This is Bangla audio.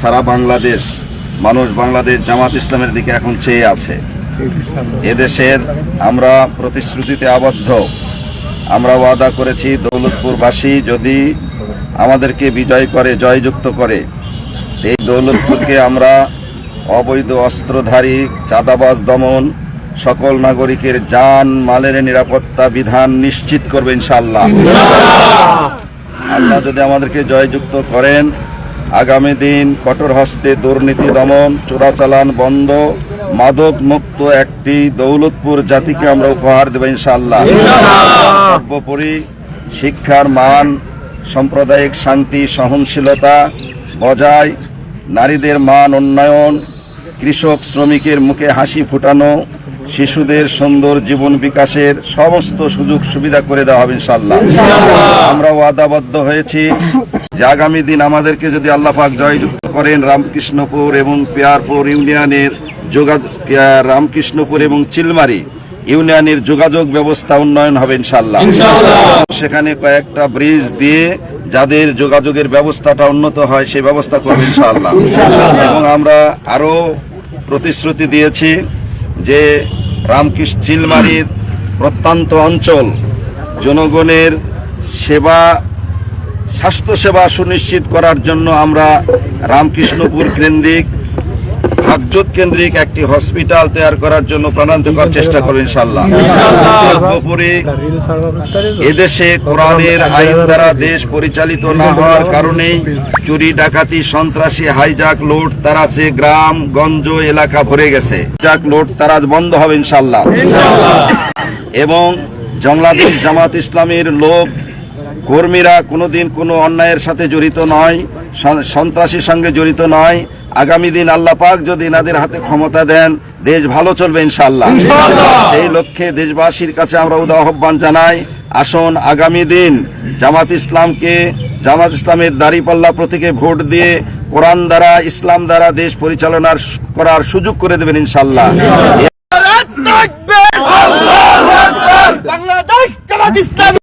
সারা বাংলাদেশ মানুষ বাংলাদেশ জামাত ইসলামের দিকে এখন চেয়ে আছে। এদেশের আমরা প্রতিশ্রুতিতে আবদ্ধ। আমরা ওয়াদা করেছি দৌলতপুরবাসী যদি আমাদেরকে বিজয় করে জয়যুক্ত করে এই দৌলতপুরকে আমরা অবৈধ অস্ত্রধারী চাঁদাবাজ দমন সকল নাগরিকের যান মালের নিরাপত্তা বিধান নিশ্চিত করবে ইনশাল্লাহ আল্লাহ যদি আমাদেরকে জয়যুক্ত করেন আগামী দিন কঠোর হস্তে দুর্নীতি দমন, চোরাচালান বন্ধ, মাদক মুক্ত একটি দৌলতপুর জাতিকে আমরা উপহার দেব ইনশাআল্লাহ। সর্বোপরি শিক্ষার মান, সাম্প্রদায়িক শান্তি, সহনশীলতা, বজায়, নারীদের মান উন্নয়ন, কৃষক শ্রমিকের মুখে হাসি ফুটানো শিশুদের সুন্দর জীবন বিকাশের সমস্ত সুযোগ সুবিধা করে দেওয়া হবে ইনশাল্লাহ আমরা ওয়াদাবদ্ধ হয়েছি। যে আগামী দিন আমাদেরকে যদি আল্লাহ পাক জয়যুক্ত করেন রামকৃষ্ণপুর এবং পেয়ারপুর ইউনিয়নের যোগাযোগ রামকৃষ্ণপুর এবং চিলমারি ইউনিয়নের যোগাযোগ ব্যবস্থা উন্নয়ন হবে ইনশাল্লাহ সেখানে কয়েকটা ব্রিজ দিয়ে যাদের যোগাযোগের ব্যবস্থাটা উন্নত হয় সেই ব্যবস্থা করবে ইনশাআল্লাহ। এবং আমরা আরও প্রতিশ্রুতি দিয়েছি যে রামকৃষ্ণ চিলমারির প্রত্যন্ত অঞ্চল জনগণের সেবা স্বাস্থ্যসেবা সুনিশ্চিত করার জন্য আমরা রামকৃষ্ণপুর কেন্দ্রিক হাজত কেন্দ্রিক একটি হসপিটাল তৈরি করার জন্য প্রাণান্তকর চেষ্টা করবেন ইনশাল্লাহ সর্বোপরি এদেশে কোরআনের আইন দ্বারা দেশ পরিচালিত না হওয়ার কারণেই চুরি ডাকাতি সন্ত্রাসী হাইজাক লুট তারাসে গ্রাম গঞ্জ এলাকা ভরে গেছে। যাক লুট তারাজ বন্ধ হবে ইনশাল্লাহ এবং বাংলাদেশ জামাত ইসলামের লোক কর্মীরা কোনোদিন কোনো অন্যায়ের সাথে জড়িত নয় সন্ত্রাসীর সঙ্গে জড়িত নয়। আগামী দিন আল্লাহ পাক যদি এনাদের হাতে ক্ষমতা দেন দেশ ভালো চলবে ইনশাল্লাহ সেই লক্ষ্যে দেশবাসীর কাছে আমরা উদা আহ্বান জানাই আসুন আগামী দিন জামাত ইসলামকে জামাত ইসলামের দাড়িপাল্লা প্রতীকে ভোট দিয়ে কোরআন দ্বারা ইসলাম দ্বারা দেশ পরিচালনার করার সুযোগ করে দেবেন ইনশাল্লাহ